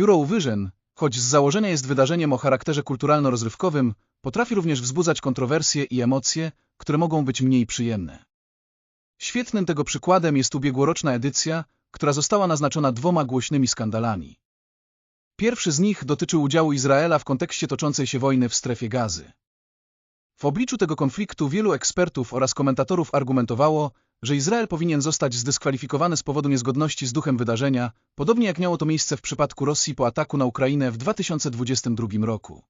Eurovision, choć z założenia jest wydarzeniem o charakterze kulturalno-rozrywkowym, potrafi również wzbudzać kontrowersje i emocje, które mogą być mniej przyjemne. Świetnym tego przykładem jest ubiegłoroczna edycja, która została naznaczona dwoma głośnymi skandalami. Pierwszy z nich dotyczył udziału Izraela w kontekście toczącej się wojny w strefie gazy. W obliczu tego konfliktu wielu ekspertów oraz komentatorów argumentowało, że Izrael powinien zostać zdyskwalifikowany z powodu niezgodności z duchem wydarzenia, podobnie jak miało to miejsce w przypadku Rosji po ataku na Ukrainę w 2022 roku.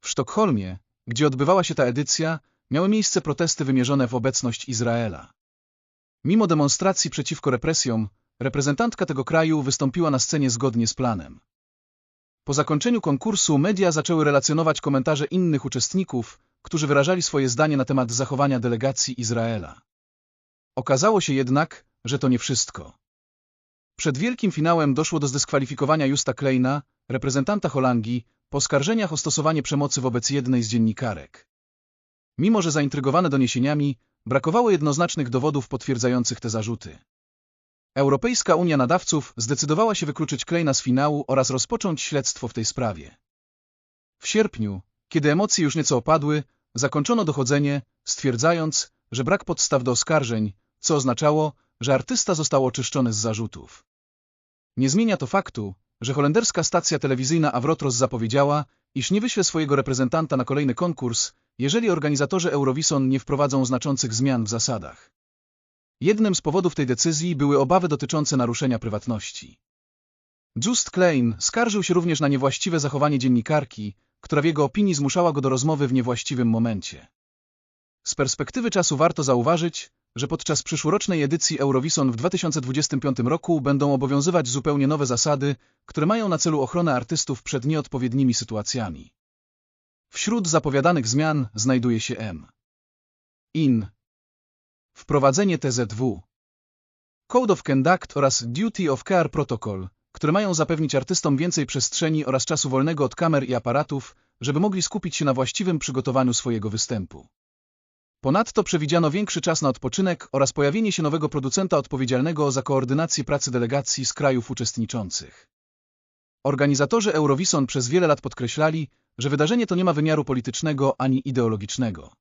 W Sztokholmie, gdzie odbywała się ta edycja, miały miejsce protesty wymierzone w obecność Izraela. Mimo demonstracji przeciwko represjom, reprezentantka tego kraju wystąpiła na scenie zgodnie z planem. Po zakończeniu konkursu media zaczęły relacjonować komentarze innych uczestników, którzy wyrażali swoje zdanie na temat zachowania delegacji Izraela. Okazało się jednak, że to nie wszystko. Przed wielkim finałem doszło do zdyskwalifikowania Justa Kleina, reprezentanta Holandii, po skarżeniach o stosowanie przemocy wobec jednej z dziennikarek. Mimo, że zaintrygowane doniesieniami, brakowało jednoznacznych dowodów potwierdzających te zarzuty. Europejska Unia Nadawców zdecydowała się wykluczyć Kleina z finału oraz rozpocząć śledztwo w tej sprawie. W sierpniu, kiedy emocje już nieco opadły, zakończono dochodzenie, stwierdzając, że brak podstaw do oskarżeń, co oznaczało, że artysta został oczyszczony z zarzutów. Nie zmienia to faktu, że holenderska stacja telewizyjna Avrotros zapowiedziała, iż nie wyśle swojego reprezentanta na kolejny konkurs, jeżeli organizatorzy Eurovision nie wprowadzą znaczących zmian w zasadach. Jednym z powodów tej decyzji były obawy dotyczące naruszenia prywatności. Just Klein skarżył się również na niewłaściwe zachowanie dziennikarki, która w jego opinii zmuszała go do rozmowy w niewłaściwym momencie. Z perspektywy czasu warto zauważyć, że podczas przyszłorocznej edycji Eurovision w 2025 roku będą obowiązywać zupełnie nowe zasady, które mają na celu ochronę artystów przed nieodpowiednimi sytuacjami. Wśród zapowiadanych zmian znajduje się M. IN. Wprowadzenie TZW. Code of Conduct oraz Duty of Care Protocol, które mają zapewnić artystom więcej przestrzeni oraz czasu wolnego od kamer i aparatów, żeby mogli skupić się na właściwym przygotowaniu swojego występu. Ponadto przewidziano większy czas na odpoczynek oraz pojawienie się nowego producenta odpowiedzialnego za koordynację pracy delegacji z krajów uczestniczących. Organizatorzy Eurovision przez wiele lat podkreślali, że wydarzenie to nie ma wymiaru politycznego ani ideologicznego.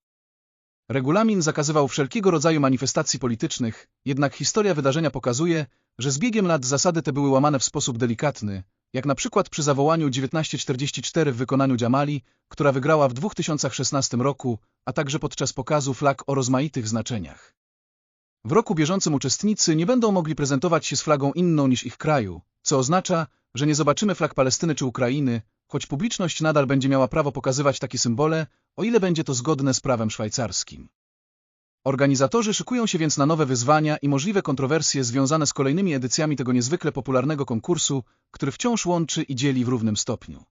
Regulamin zakazywał wszelkiego rodzaju manifestacji politycznych, jednak historia wydarzenia pokazuje, że z biegiem lat zasady te były łamane w sposób delikatny, jak na przykład przy zawołaniu 1944 w wykonaniu Jamali, która wygrała w 2016 roku, a także podczas pokazu flag o rozmaitych znaczeniach. W roku bieżącym uczestnicy nie będą mogli prezentować się z flagą inną niż ich kraju, co oznacza, że nie zobaczymy flag Palestyny czy Ukrainy, choć publiczność nadal będzie miała prawo pokazywać takie symbole, o ile będzie to zgodne z prawem szwajcarskim. Organizatorzy szykują się więc na nowe wyzwania i możliwe kontrowersje związane z kolejnymi edycjami tego niezwykle popularnego konkursu, który wciąż łączy i dzieli w równym stopniu.